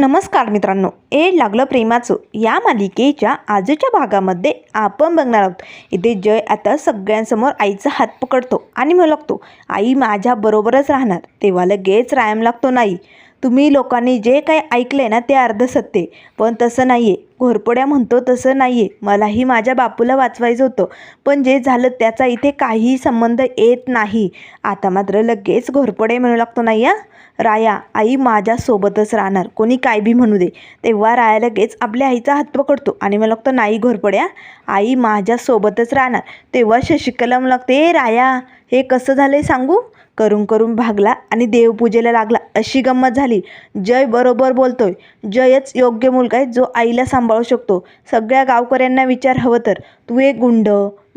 नमस्कार मित्रांनो एड लागलं प्रेमाचं या मालिकेच्या आजच्या भागामध्ये आपण बघणार आहोत. इथे जय आता सगळ्यांसमोर आईचा हात पकडतो आणि म्हणू लागतो आई माझ्या बरोबरच राहणार तेव्हा लगेच रायम लागतो नाही. तुम्ही लोकांनी जे काही ऐकलं आहे ना ते अर्ध सत्य पण तसं नाही आहे घोरपड्या म्हणतो तसं नाही आहे मलाही माझ्या बापूला वाचवायचं होतं पण जे झालं त्याचा इथे काही संबंध येत नाही. आता मात्र लगेच घोरपडे म्हणू लागतो नाही हा? राया आई माझ्यासोबतच राहणार. कोणी काय बी म्हणू दे. तेव्हा राया लगेच आपल्या आईचा हात पकडतो आणि मला लागतं नाही घोरपड्या आई माझ्यासोबतच राहणार. तेव्हा शशिकला मला लागते राया हे कसं झालं आहे सांगू? करून करून भागला आणि देवपूजेला लागला. अशी गंमत झाली. जय बरोबर बोलतोय. जयच योग्य मुलगा आहे जो आईला सांभाळू शकतो. सगळ्या गावकऱ्यांना विचार हवं तर. तू एक गुंड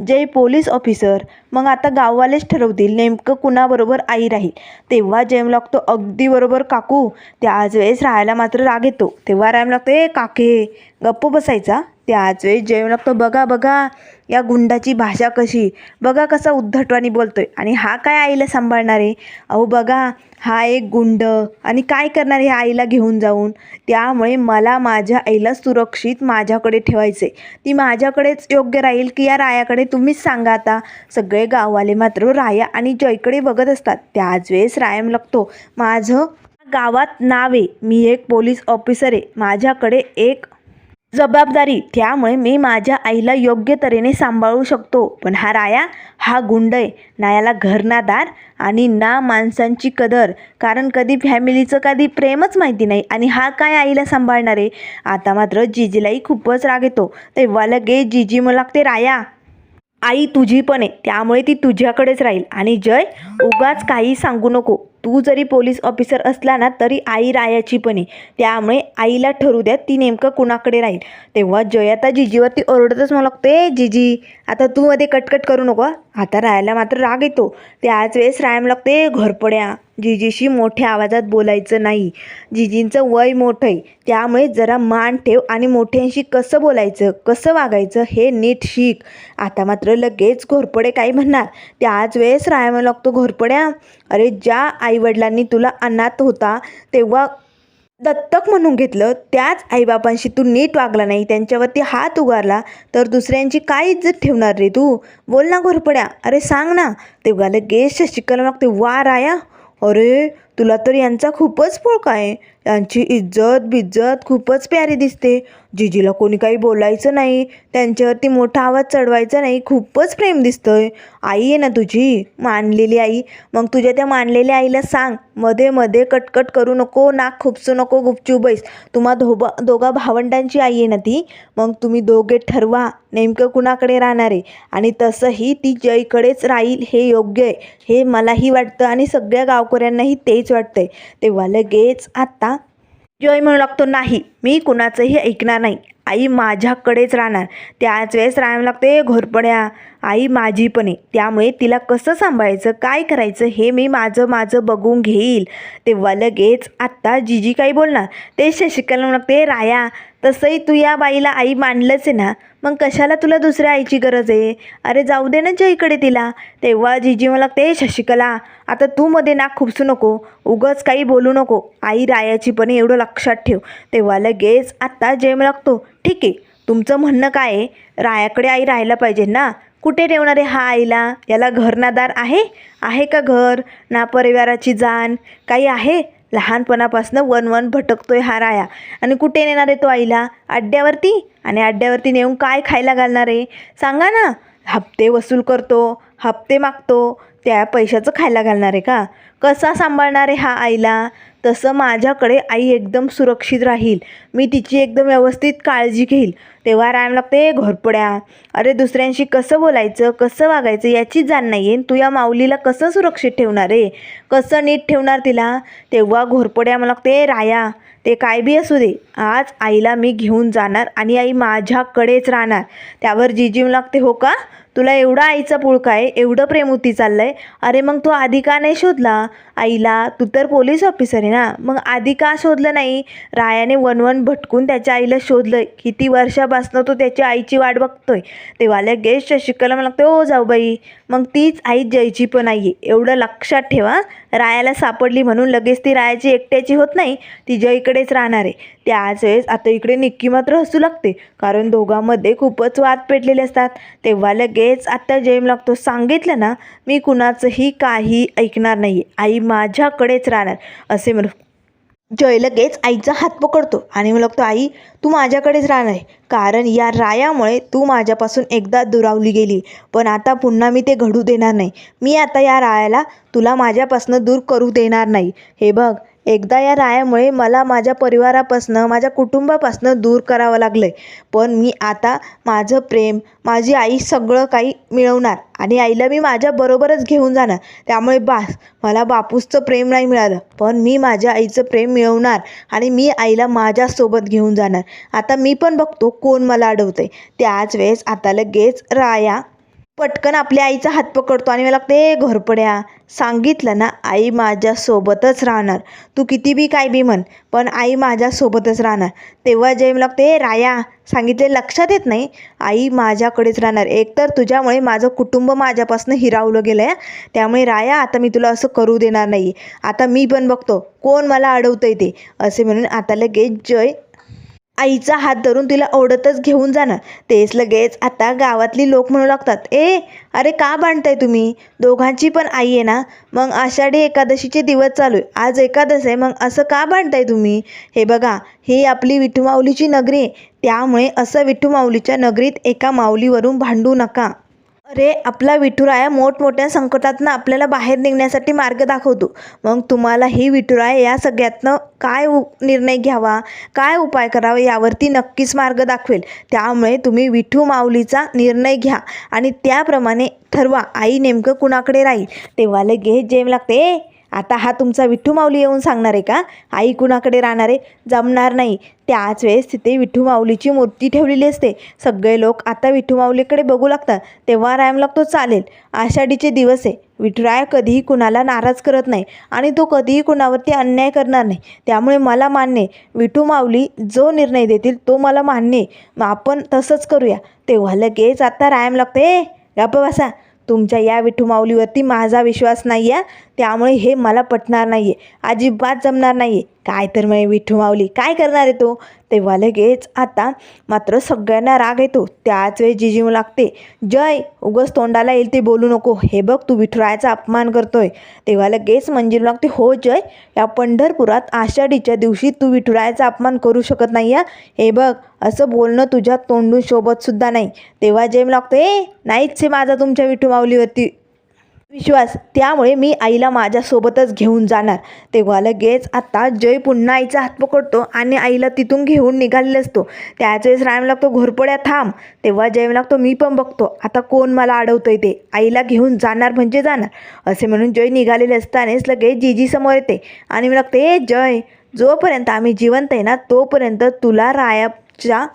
जय पोलीस ऑफिसर. मग आता गाववालेच ठरवतील नेमकं कुणाबरोबर आई राहील. तेव्हा जयम लागतो अगदी बरोबर काकू. त्याच वेळेस राहायला मात्र राग येतो. तेव्हा राम लागतो ए काके गप्प बसायचा. त्याच वेळेस जयम लागतो बघा बघा या गुंडाची भाषा कशी. बघा कसा उद्धटवाणी बोलतोय. आणि हा काय आईला सांभाळणार आहे? अहो बघा हा एक गुंड. आणि काय करणार आहे आईला घेऊन जाऊन? त्यामुळे मला माझ्या आईला सुरक्षित माझ्याकडे ठेवायचे ती माझ्याकडेच योग्य राहील की या रायाकडे तुम्हीच सांगा आता? सगळे गाववाले मात्र राया आणि जयकडे बघत असतात. त्याच वेळेस रायम लागतो. माझं गावात नाव आहे. मी एक पोलीस ऑफिसर आहे. माझ्याकडे एक जबाबदारी. त्यामुळे मी माझ्या आईला योग्य तऱ्हेने सांभाळू शकतो. पण हा राया हा गुंड आहे ना याला घर ना दार आणि ना माणसांची कदर. कारण कधी फॅमिलीचं कधी प्रेमच माहिती नाही. आणि हा काय आईला सांभाळणार आहे? आता मात्र जिजीलाही खूपच राग येतो. तेव्हा लगे जिजी मला लागते राया आई तुझी पण आहे. त्यामुळे ती तुझ्याकडेच राहील. आणि जय उगाच काही सांगू नको. तू जरी पोलीस ऑफिसर असला ना तरी आई रायाची पण आहे. त्यामुळे आईला ठरू द्या ती नेमकं कुणाकडे राहील. तेव्हा जयाता जिजीवरती ओरडतच मला लागते जिजी आता तू मध्ये कटकट करू नको आता रायाला मात्र राग येतो. त्याच वेळेस रायम लागते घरपड्या जिजीशी मोठ्या आवाजात बोलायचं नाही. जिजींचं वय मोठं आहे. त्यामुळे जरा मान ठेव आणि मोठ्यांशी कसं बोलायचं कसं वागायचं हे नीट शिक. आता मात्र लगेच घोरपडे काय म्हणणार. त्याच वेळेस राहायला लागतो घोरपड्या अरे ज्या आईवडिलांनी तुला अनाथ होता तेव्हा दत्तक म्हणून घेतलं त्याच आईबापांशी तू नीट वागला नाही त्यांच्यावरती हात उगारला तर दुसऱ्यांची काय इज्जत ठेवणार रे तू? बोल ना घोरपड्या. अरे सांग ना. तेव्हा लगेच शशिकला मागते वा राया अरे तुला तर यांचा खूपच पोळका आहे. यांची इज्जत बिज्जत खूपच प्यारी दिसते. जिजीला कोणी काही बोलायचं नाही. त्यांच्यावरती मोठा आवाज चढवायचा नाही. खूपच प्रेम दिसतंय. आई आहे ना तुझी? मानलेली आई. मग तुझ्या त्या मानलेल्या आईला सांग. मध्ये मध्ये कटकट करू नको नाक खुपसू नको गुपचूप बैस. तुम्हा धोबा दोघा भावंडांची आई आहे ना ती? मग तुम्ही दोघे ठरवा. नेमकं कुणाकडे राहणार आहे? आणि तसंही ती जयकडेच राहील हे योग्य आहे. हे मलाही वाटतं आणि सगळ्या गावकऱ्यांनाही तेच वाटतंय. तेव्हा लगेच आता जॉय म्हणू लागतो नाही मी कुणाचंही ऐकणार नाही. आई माझ्याकडेच राहणार. त्याच वेळेस राहायला लागते घोरपड्या आई माझी पण आहे. त्यामुळे तिला कसं सांभाळायचं काय करायचं हे मी माझं माझं बघून घेईल. तेव्हा लगेच आत्ता जीजी काही बोलणार. ते शशिकला म्हणते राया तसंही तू या बाईला आई मानलंच आहे ना मग कशाला तुला दुसऱ्या आईची गरज आहे? अरे जाऊ दे ना जयकडे तिला. तेव्हा जीजी मला लागते शशिकला आता तू मध्ये नाक खुपसू नको उगच काही बोलू नको आई रायाची पण आहे, एवढं लक्षात ठेव. तेव्हा लगेच आत्ता जय लागतो ठीक आहे तुमचं म्हणणं काय आहे? रायाकडे आई राहायला पाहिजे ना कुठे ठेवणार आहे हा आईला? याला घरनादार आहे? आहे का घर? ना परिवाराची जाण? काही आहे? लहानपणापासून वन वन भटकतोय हा राया. आणि कुठे नेणार आहे तो आईला? अड्ड्यावरती? आणि अड्ड्यावरती नेऊन काय खायला घालणार? आहे सांगा ना. हप्ते वसूल करतो हप्ते मागतो त्या पैशाचं खायला घालणार आहे का? कसा सांभाळणार आहे हा आईला? तसं माझ्याकडे आई एकदम सुरक्षित राहील. मी तिची एकदम व्यवस्थित काळजी घेईल. तेव्हा राहायला लागते घोरपड्या अरे दुसऱ्यांशी कसं बोलायचं कसं वागायचं याची जाण नाही आहे तू या माऊलीला कसं सुरक्षित ठेवणार आहे कसं नीट ठेवणार तिला? तेव्हा घोरपड्या मला लागते राया ते काय बी असू दे. आज आईला मी घेऊन जाणार आणि आई माझ्याकडेच राहणार. त्यावर जिजी मला लागते हो का? तुला एवढा आईचा पुळका आहे एवढं प्रेमोती चाललं आहे अरे मग तू आधी का नाही शोधला? आईला तू तर पोलीस ऑफिसर आहे ना. मग आधी का शोधलं नाही? रायाने वनवन भटकून त्याच्या आईला शोधलं किती वर्षापासनं तो त्याच्या आईची वाट बघतोय. तेव्हा लगेच शशिकला मला लागतं ओ हो जाऊ बाई. मग तीच आई जयची पण आई आहे एवढं लक्षात ठेवा. रायाला सापडली म्हणून लगेच ती रायाची एकट्याची होत नाही. ती जयकडेच राहणार आहे. त्याच वेळेस आता इकडे निक्की मात्र हसू लागते. कारण दोघांमध्ये खूपच वाद पेटलेले असतात. तेव्हा लगेच आत्ता जेम लागतो. सांगितलं ना मी कुणाचंही काही ऐकणार नाही आई माझ्याकडेच राहणार. असे म्हण जय लगेच आईचा हात पकडतो. आणि मग लागतो आई तू माझ्याकडेच राहणार आहे. कारण या रायामुळे तू माझ्यापासून एकदा दुरावली गेली. पण आता पुन्हा मी ते घडू देणार नाही. मी आता या रायाला तुला माझ्यापासून दूर करू देणार नाही. हे बघ एकदा या रायामुळे मला माझ्या परिवारापासनं माझ्या कुटुंबापासनं दूर करावं लागलं आहे पण मी आता माझं प्रेम माझी आई सगळं काही मिळवणार आणि आईला मी माझ्याबरोबरच घेऊन जाणार. त्यामुळे बास मला बापूसचं प्रेम नाही मिळालं. पण मी माझ्या आईचं प्रेम मिळवणार आणि मी आईला माझ्यासोबत घेऊन जाणार. आता मी पण बघतो कोण मला अडवतं आहे त्याच वेळेस आता लगेच राया पटकन आपल्या आईचा हात पकडतो आणि मला ते घोरपड्या सांगितलं ना आई माझ्यासोबतच राहणार. तू किती बी काय बी म्हण पण आई माझ्यासोबतच राहणार. तेव्हा जे मला ते राया सांगितले लक्षात येत नाही? आई माझ्याकडेच राहणार. एकतर तुझ्यामुळे माझं कुटुंब माझ्यापासून हिरावलं गेलं आहे त्यामुळे राया आता मी तुला असं करू देणार नाही आता मी पण बघतो कोण मला अडवतंय ते? असे म्हणून आता लगेच जय आईचा हात धरून तिला ओढतच घेऊन जाणार तेच लगेच आता गावातली लोक म्हणू लागतात ए अरे का बांधताय तुम्ही? दोघांची पण आई आहे ना? मग आषाढी एकादशीचे दिवस चालू आहे. आज एकादश आहे मग असं का बांधताय तुम्ही? हे बघा ही आपली विठू माऊलीची नगरी आहे. त्यामुळे असं विठू माऊलीच्या नगरीत एका माऊलीवरून भांडू नका. अरे आपला विठुराया मोठमोठ्या संकटातनं आपल्याला बाहेर निघण्यासाठी मार्ग दाखवतो. मग तुम्हाला ही विठुराया या सगळ्यातनं काय उ निर्णय घ्यावा? काय उपाय करावा? यावरती नक्कीच मार्ग दाखवेल. त्यामुळे तुम्ही विठू माऊलीचा निर्णय घ्या आणि त्याप्रमाणे ठरवा. आई नेमकं कुणाकडे राहील? तेव्हा लगेच जेम लागते. आता हा तुमचा विठ्ठू माऊली येऊन सांगणार आहे का? आई कुणाकडे राहणार आहे? जमणार नाही. त्याच वेळेस तिथे विठ्ठू माऊलीची मूर्ती ठेवलेली असते. सगळे लोक आता विठ्ठू माऊलीकडे बघू लागतात. तेव्हा राम लागतो चालेल. आषाढीचे दिवस आहे. विठुराय कधीही कुणाला नाराज करत नाही आणि तो कधीही कुणावरती अन्याय करणार नाही. त्यामुळे मला मान्य विठू माऊली जो निर्णय देतील तो मला मान्य मग आपण तसंच करूया. तेव्हा लगेच आता रायम लागते "ए, गप्प बसा. तुमच्या या विठू माऊलीवरती माझा विश्वास नाही आहे त्यामुळे हे मला पटणार नाही आहे अजिबात जमणार नाही आहे काय तर मग विठू माऊली काय करणार आहे तो? तेव्हा लगेच आता मात्र सगळ्यांना राग येतो. त्याच वेळी जिजीव लागते. जय उगस तोंडाला येईल ते बोलू नको. हे बघ तू विठुरायाचा अपमान करतोय. तेव्हा लगेच मंजिरू लागते. हो जय या पंढरपुरात आषाढीच्या दिवशी तू विठुरायाचा अपमान करू शकत नाही हे बघ असं बोलणं तुझ्या तोंडून शोभतसुद्धा नाही. तेव्हा जय लागतो ए नाहीच हे माझा तुमच्या विठू माऊलीवरती. विश्वास त्यामुळे मी आईला माझ्यासोबतच घेऊन जाणार. तेव्हा लगेच आता जय पुन्हा आईचा हात पकडतो आणि आईला तिथून घेऊन निघालेला असतो. त्याच वेळेस राम लागतो घोरपड्या थांब. तेव्हा जय लागतो मी पण बघतो. आता कोण मला अडवतोय ते? आईला घेऊन जाणार म्हणजे जाणार. असे म्हणून जय निघालेले असतानाच लगेच जीजी समोर येते आणि मी लागते ए जय जोपर्यंत आम्ही जिवंत आहे ना तोपर्यंत तुला रायाच्या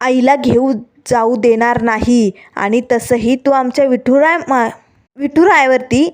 आईला घेऊ जाऊ देणार नाही आणि तसंही तू आमच्या विठुराय मा विठुरायावरती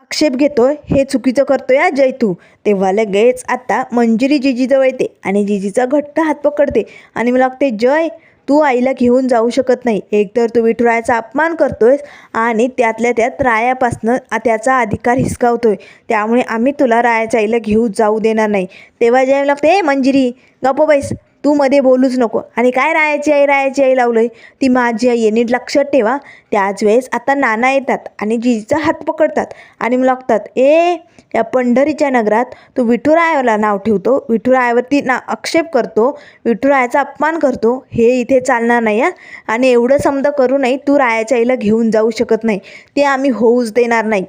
आक्षेप घेतो हे चुकीचं करतो या जय तू. तेव्हा लगेच आता मंजिरी जिजीजवळ येते आणि जिजीचा घट्ट हात पकडते आणि मला लागते जय तू आईला घेऊन जाऊ शकत नाही. एकतर तू विठुरायाचा अपमान करतोयस आणि त्यातल्या त्यात रायापासनं त्याचा अधिकार हिसकावतोय. त्यामुळे आम्ही तुला रायाच्या आईला घेऊ जाऊ देणार नाही. तेव्हा जय लागते ए मंजिरी गप्प बैस. तू मध्ये बोलूच नको. आणि काय रायाची आई रायाची आई लावलं आहे ती माझी आई आहे नीट लक्षात ठेवा. त्याच वेळेस आता नाना येतात आणि जिजीचा हात पकडतात आणि मग लागतात ए या पंढरीच्या नगरात तू विठुरायाला नाव ठेवतो. विठुरायावरती ना आक्षेप करतो. विठुरायाचा अपमान करतो. हे इथे चालणार नाही आहे आणि एवढं समजा करू नाही तू रायाच्या आईला घेऊन जाऊ शकत नाही. ते आम्ही होऊच देणार नाही.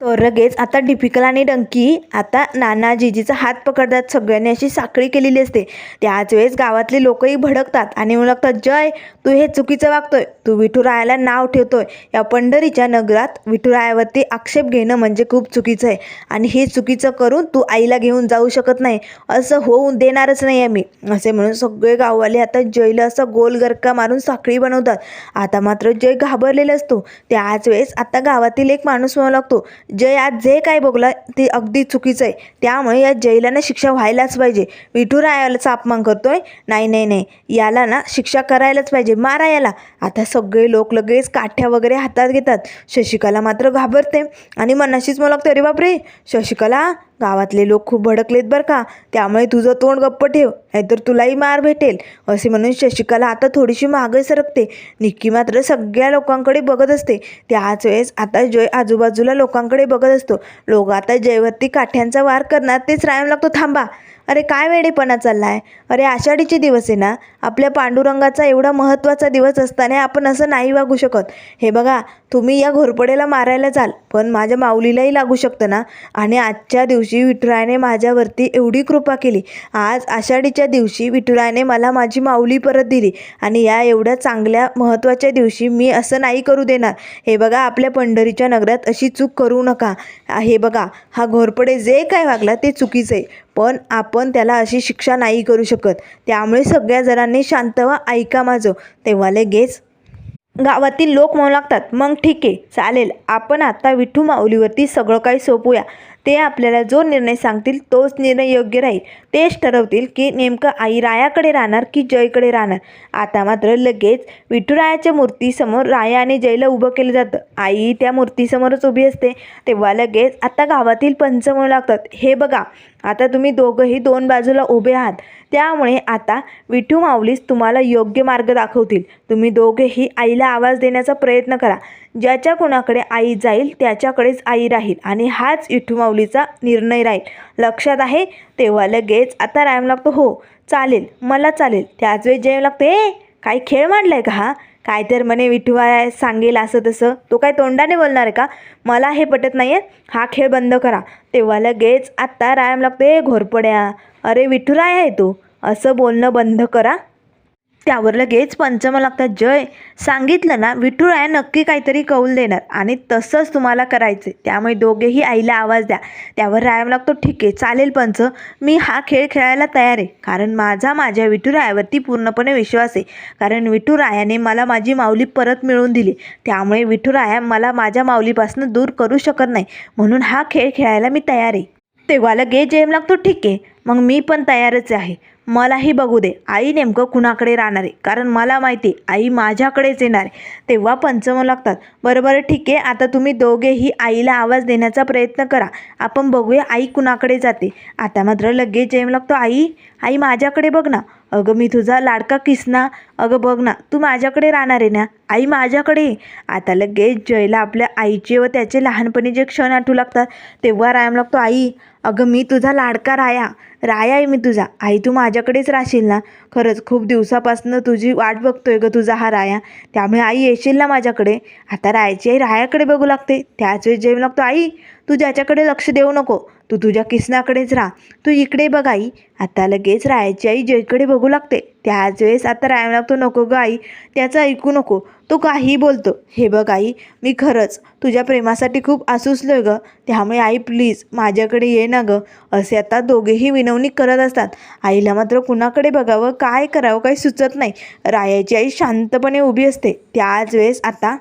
तर लगेच आता डिफिकल आणि डंकी आता नाना जीजीचा हात पकडतात सगळ्यांनी अशी साखळी केलेली असते. त्याच वेळेस गावातले लोकही भडकतात आणि म्हणतात जय तू हे चुकीचं वागतोय तू विठुरायाला नाव ठेवतोय. या पंढरीच्या नगरात विठुरायावरती आक्षेप घेणं म्हणजे खूप चुकीचं आहे. आणि हे चुकीचं करून तू आईला घेऊन जाऊ शकत नाही. असं होऊन देणारच नाही आहे मी असे म्हणून सगळे गाववाले आता जयला असं गोल गरका मारून साखळी बनवतात. आता मात्र जय घाबरलेला असतो. त्याच वेळेस आता गावातील एक माणूस म्हणू लागतो जय आज जे काय बघला ते अगदी चुकीचं आहे. त्यामुळे या जयला ना शिक्षा व्हायलाच पाहिजे. विठुरायाचा अपमान करतोय? नाही नाही नाही. याला ना शिक्षा करायलाच पाहिजे मारा याला आता सगळे लोक लगेच काठ्या वगैरे हातात घेतात. शशिकला मात्र घाबरते. आणि मनाशीच मला लागतं अरे बापरे! शशिकला गावातले लोक खूप भडकलेत बरं का. त्यामुळे तुझं तोंड गप्प ठेव. नाहीतर तुलाही मार भेटेल. असे म्हणून शशिकला आता थोडीशी मागे सरकते. निक्की मात्र सगळ्या लोकांकडे बघत असते. त्याच वेळेस आता जय आजूबाजूला लोकांकडे बघत असतो. लोक आता जयवरती काठ्यांचा वार करणार तेच रायम लागतो. थांबा. अरे काय वेडेपणा चालला आहे अरे आषाढीचे दिवस आहे ना. आपल्या पांडुरंगाचा एवढा महत्त्वाचा दिवस असताना आपण असं नाही वागू शकत. हे बघा तुम्ही या घोरपडेला मारायला जाल पण माझ्या माऊलीलाही लागू शकतं ना. आणि आजच्या दिवशी विठुरायाने माझ्यावरती एवढी कृपा केली. आज आषाढीच्या दिवशी विठुरायाने मला माझी माऊली परत दिली. आणि या एवढ्या चांगल्या महत्त्वाच्या दिवशी मी असं नाही करू देणार. हे बघा आपल्या पंढरीच्या नगरात अशी चूक करू नका. हे बघा हा घोरपडे जे काय वागला ते चुकीचं आहे. पण आपण त्याला अशी शिक्षा नाही करू शकत. त्यामुळे सगळ्या जणांनी शांत व ऐका माझं. तेव्हा लगेच गावातील लोक म्हणू लागतात मग ठीक आहे चालेल. आपण आता विठू माऊलीवरती सगळं काही सोपूया ते आपल्याला जो निर्णय सांगतील तोच निर्णय योग्य राहील. तेच ठरवतील की नेमकं आई रायाकडे राहणार की जयकडे राहणार. आता मात्र लगेच विठुरायाच्या मूर्तीसमोर राया आणि जयला उभं केलं जातं. आई त्या मूर्तीसमोरच उभी असते. तेव्हा लगेच आता गावातील पंच म्हणू लागतात हे बघा आता तुम्ही दोघंही दोन बाजूला उभे आहात. त्यामुळे आता विठू माऊलीस तुम्हाला योग्य मार्ग दाखवतील. तुम्ही दोघेही आईला आवाज देण्याचा प्रयत्न करा. ज्याच्या कोणाकडे आई जाईल त्याच्याकडेच आई राहील आणि हाच विठू माऊलीचा निर्णय राहील. लक्षात आहे? तेव्हा लगेच आता राम लागतो. हो चालेल मला चालेल. त्याच वेळेस जय लागते. काही काय खेळ मांडलाय का हा? काय तर म्हणे विठुआ सांगेल असं तसं. तो काय तोंडाने बोलणार आहे का? मला हे पटत नाही आहे हा खेळ बंद करा. तेव्हा लगेच आत्ता रायम लागतो ए घोरपड्या. अरे विठुराय आहे तू. असं बोलणं बंद करा. त्यावर लगेच पंचम लागतात जय सांगितलं ना विठुराया नक्की काहीतरी कौल देणार. आणि तसंच तुम्हाला करायचं त्यामुळे दोघेही आईला आवाज द्या. त्यावर रायम लागतो ठीक आहे चालेल पंच. मी हा खेळ खेळायला तयार आहे. कारण माझा माझ्या विठुरायावरती पूर्णपणे विश्वास आहे. कारण विठुरायाने मला माझी माऊली परत मिळवून दिली. त्यामुळे विठुराया मला माझ्या माऊलीपासून दूर करू शकत नाही. म्हणून हा खेळ खेळायला मी तयार आहे. तेव्हा लगेच जेम लागतो ठीक आहे. मग मी पण तयारच आहे. मलाही बघू दे. आई नेमकं कुणाकडे राहणार आहे? कारण मला माहिती आहे आई माझ्याकडेच येणार आहे. तेव्हा पंचम लागतात. बरं बरं ठीक आहे. आता तुम्ही दोघेही आईला आवाज देण्याचा प्रयत्न करा. आपण बघूया आई कुणाकडे जाते. आता मात्र लगेच जेम लागतो. आई आई माझ्याकडे बघ ना. अगं मी तुझा लाडका किसना. अगं बघ ना. तू माझ्याकडे राहणार आहे ना? आई माझ्याकडे आता लगेच जयला आपल्या आईचे व त्याचे लहानपणी जे क्षण आठवू लागतात तेव्हा रायम लागतो. आई अगं मी तुझा लाडका राया. राया आहे मी तुझा. आई तू माझ्याकडेच राहशील ना? खरंच खूप दिवसापासून तुझी वाट बघतोय ग तुझा हा राया. त्यामुळे आई येशील ना माझ्याकडे? आता रायाची आई रायाकडे बघू लागते. त्याच वेळेस जेवण लागतो आई तू ज्याच्याकडे लक्ष देऊ नको. तू तुझ्या किसनाकडेच राहा. तू इकडे बघ आई. आता लगेच रायाची आई जयकडे बघू लागते. त्याच वेळेस आता राया लागतो नको ग आई. त्याचं ऐकू नको. तो काही बोलतो. हे बघ आई मी खरंच तुझ्या प्रेमासाठी खूप आसुसलोय ग. त्यामुळे आई प्लीज माझ्याकडे ये ना गं. असे आता दोघेही विनवणी करत असतात. आईला मात्र कुणाकडे बघावं काय करावं काही सुचत नाही. रायाची आई शांतपणे उभी असते. त्याच वेळेस आता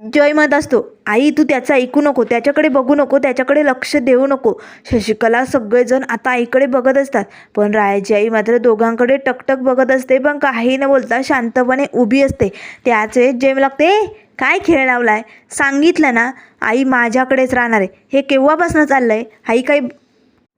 जय म्हणत असतो. आई तू त्याचं ऐकू नको त्याच्याकडे बघू नको त्याच्याकडे लक्ष देऊ नको. शशिकला सगळेजण आता आईकडे बघत असतात. पण रायाची आई मात्र दोघांकडे टकटक बघत असते पण काही न बोलता शांतपणे उभी असते. त्याच वेळेस जय लागते काय खेळ लावलाय? सांगितलं ना आई माझ्याकडेच राहणार आहे. हे केव्हापासून आहे आई काही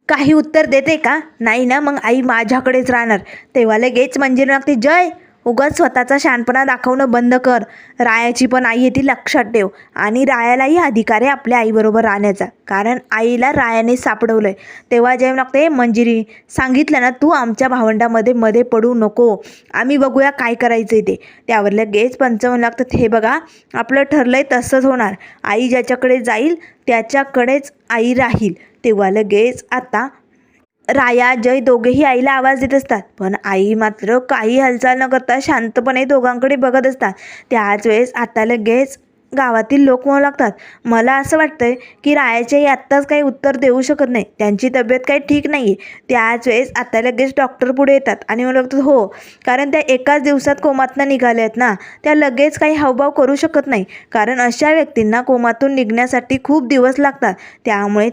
काही उत्तर देते का? नाही ना मग आई माझ्याकडेच राहणार. तेव्हा लगेच म्हणजे लागते जय उगाच स्वतःचा शहाणपणा दाखवणं बंद कर. रायाची पण आई आहे ती लक्षात ठेव. आणि रायालाही अधिकार आहे आपल्या आईबरोबर राहण्याचा. कारण आईला रायाने सापडवलं आहे तेव्हा जेव्हा लागते मंजिरी सांगितलं ना तू आमच्या भावंडामध्ये मध्ये पडू नको. आम्ही बघूया काय करायचं आहे ते त्यावर लगेच पंचावन्न लागतात हे बघा आपलं ठरलं आहे तसंच होणार. आई ज्याच्याकडे जाईल त्याच्याकडेच आई राहील. तेव्हा लगेच आता राया जय दोघेही आईला आवाज देत असतात. पण आई मात्र काही हालचाल न करता शांतपणे दोघांकडे बघत असतात. त्याच वेळेस आता लगेच गावातील लोक म्हणू लागतात मला असं वाटतंय की रायाच्याही आई आत्ताच काही उत्तर देऊ शकत नाही. त्यांची तब्येत काही ठीक नाही आहे त्याच वेळेस आता लगेच डॉक्टर पुढे येतात आणि म्हणू लागतात हो कारण त्या एकाच दिवसात कोमातनं निघाल्या आहेत ना. त्या लगेच काही हावभाव करू शकत नाही. कारण अशा व्यक्तींना कोमातून निघण्यासाठी खूप दिवस लागतात. त्यामुळे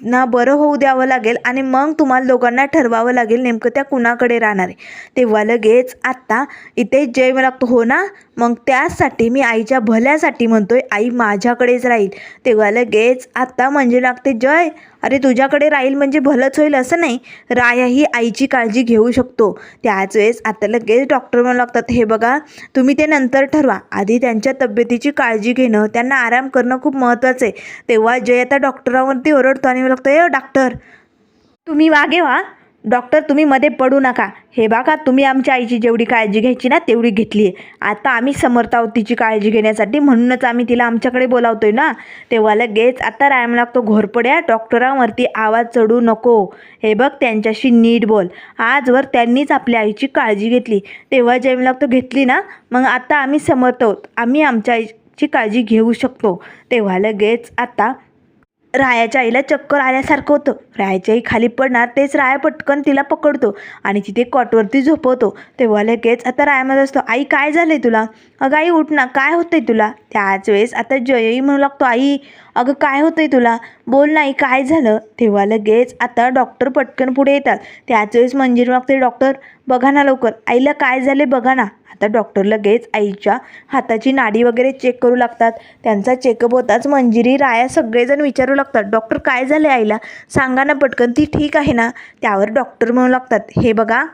ना बरं होऊ द्यावं लागेल आणि मग तुम्हाला दोघांना ठरवावं लागेल नेमकं त्या कुणाकडे राहणार आहे. तेव्हा लगेच आत्ता इथे जय मला लागतो. हो ना? मग त्यासाठी मी आईच्या भल्यासाठी म्हणतोय आई माझ्याकडेच राहील. तेव्हा लगेच आत्ता म्हणजे लागते जय अरे तुझ्याकडे राहील म्हणजे भलंच होईल असं नाही. राया ही आईची काळजी घेऊ शकतो. त्याच वेळेस आता लगेच डॉक्टर म्हणू लागतात हे बघा तुम्ही ते नंतर ठरवा. आधी त्यांच्या तब्येतीची काळजी घेणं त्यांना आराम करणं खूप महत्त्वाचं आहे. तेव्हा जय आता डॉक्टरावरती ओरडतो आणि म्हणू लागतो ए डॉक्टर तुम्ही वागे वा डॉक्टर तुम्ही मध्ये पडू नका. हे बघा तुम्ही आमच्या आईची जेवढी काळजी घ्यायची ना तेवढी घेतली आहे. आता आम्ही समर्थ आहोत तिची काळजी घेण्यासाठी. म्हणूनच आम्ही तिला आमच्याकडे बोलावतोय ना. तेव्हा लगेच आता रायम लागतो घोरपड्या. डॉक्टरांवरती आवाज चढू नको. हे बघ त्यांच्याशी नीट बोल. आजवर त्यांनीच आपल्या आईची काळजी घेतली. तेव्हा जेम लागतो घेतली ना? मग आता आम्ही समर्थ आहोत. आम्ही आमच्या आईची काळजी घेऊ शकतो. तेव्हा लगेच आता रायाच्या आईला चक्कर आल्यासारखं होतं. रायाची आई खाली पडणार तेच राया पटकन तिला पकडतो आणि तिथे कॉटवरती झोपवतो तेव्हा लगेच आता रायामध्ये असतो आई काय झालंय तुला? अगं आई उठ ना काय होतंय तुला? त्याच वेळेस आता जयही म्हणू लागतो आई अगं काय होतंय तुला? बोल नाही काय झालं? तेव्हा लगेच आता डॉक्टर पटकन पुढे येतात. त्याच वेळेस मंजिरी लागते डॉक्टर बघा ना लवकर. आईला काय झाले बघा ना. आता डॉक्टर लगेच आईच्या हाताची नाडी वगैरे चेक करू लागतात. त्यांचा चेकअप होताच मंजिरी राया सगळेजण विचारू लागतात डॉक्टर काय झालं आईला? सांगा ना पटकन ती ठीक आहे ना? त्यावर डॉक्टर म्हणू लागतात हे बघा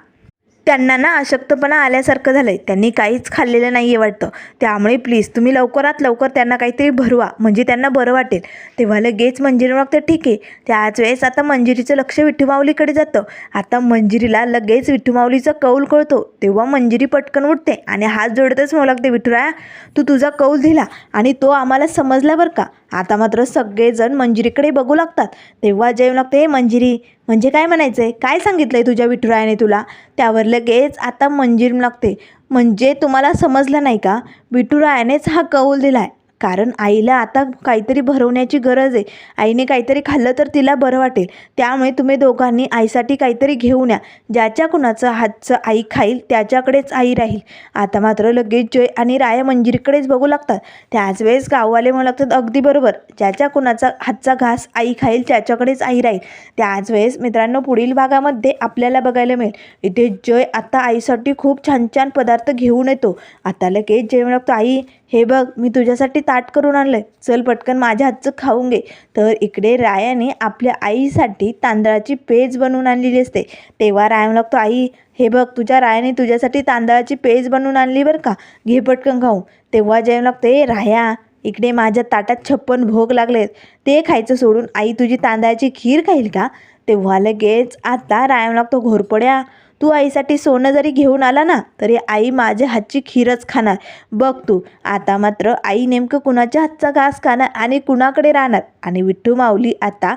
त्यांना ना अशक्तपणा आल्यासारखं झालं आहे त्यांनी काहीच खाल्लेलं नाही आहे वाटतं. त्यामुळे प्लीज तुम्ही लवकरात लवकर त्यांना काहीतरी भरवा म्हणजे त्यांना बरं वाटेल. तेव्हा लगेच मंजिरी लागतं ठीक आहे. त्याच वेळेस आता मंजिरीचं लक्ष विठ्ठुमाऊलीकडे जातं. आता मंजिरीला लगेच विठ्ठूमाऊलीचा कौल कळतो. तेव्हा मंजिरी पटकन उठते आणि हात जोडतच म्हणू लागते विठुराया तू तुझा कौल दिला आणि तो आम्हाला समजला बरं का? आता मात्र सगळेजण मंजिरीकडे बघू लागतात. तेव्हा जय लागते मंजिरी म्हणजे काय म्हणायचं आहे काय सांगितलं आहे तुझ्या विठुरायाने तुला? त्यावर लगेच आता मंजिरी लागते. म्हणजे तुम्हाला समजलं नाही का? विठुरायानेच हा कौल दिला आहे कारण आईला आता काहीतरी भरवण्याची गरज आहे. आईने काहीतरी खाल्लं तर तिला बरं वाटेल. त्यामुळे तुम्ही दोघांनी आईसाठी काहीतरी घेऊन या. ज्याच्या कुणाचं हातचं आई खाईल त्याच्याकडेच आई राहील. आता मात्र लगेच जय आणि राया मंजिरीकडेच बघू लागतात. त्याच वेळेस गाववाले म्हणू लागतात अगदी बरोबर. ज्याच्या कुणाचा हातचा घास आई खाईल त्याच्याकडेच आई राहील. त्याच वेळेस मित्रांनो पुढील भागामध्ये आपल्याला बघायला मिळेल. इथे जय आता आईसाठी खूप छान छान पदार्थ घेऊन येतो. आता लगेच जय लागतो. आई हे बघ मी तुझ्यासाठी ताट करून आणलंय. चल पटकन माझ्या हातचं खाऊन घे. तर इकडे रायाने आपल्या आईसाठी तांदळाची पेज बनवून आणलेली असते. तेव्हा राया लागतो आई हे बघ तुझ्या रायाने तुझ्यासाठी तांदळाची पेज बनवून आणली बरं का? घे पटकन खाऊ तेव्हा जेवण लागतो ए राया इकडे माझ्या ताटात छप्पन भोग लागलेत ते खायचं सोडून आई तुझी तांदळाची खीर खाईल का? तेव्हा लगेच आता राया लागतो घोरपड्या तू आईसाठी सोनं जरी घेऊन आला ना तरी आई माझ्या हातची खीरच खाणार. बघ तू आता मात्र आई नेमकं कुणाच्या हातचा घास खाणार आणि कुणाकडे राहणार? आणि विठ्ठू माऊली आता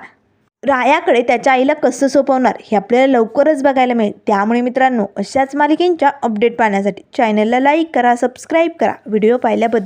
रायाकडे त्याच्या आईला कसं सोपवणार? हे आपल्याला लवकरच बघायला मिळेल. त्यामुळे मित्रांनो अशाच मालिकेंच्या अपडेट पाहण्यासाठी चॅनलला लाईक करा सबस्क्राईब करा. व्हिडिओ पाहिल्याबद्दल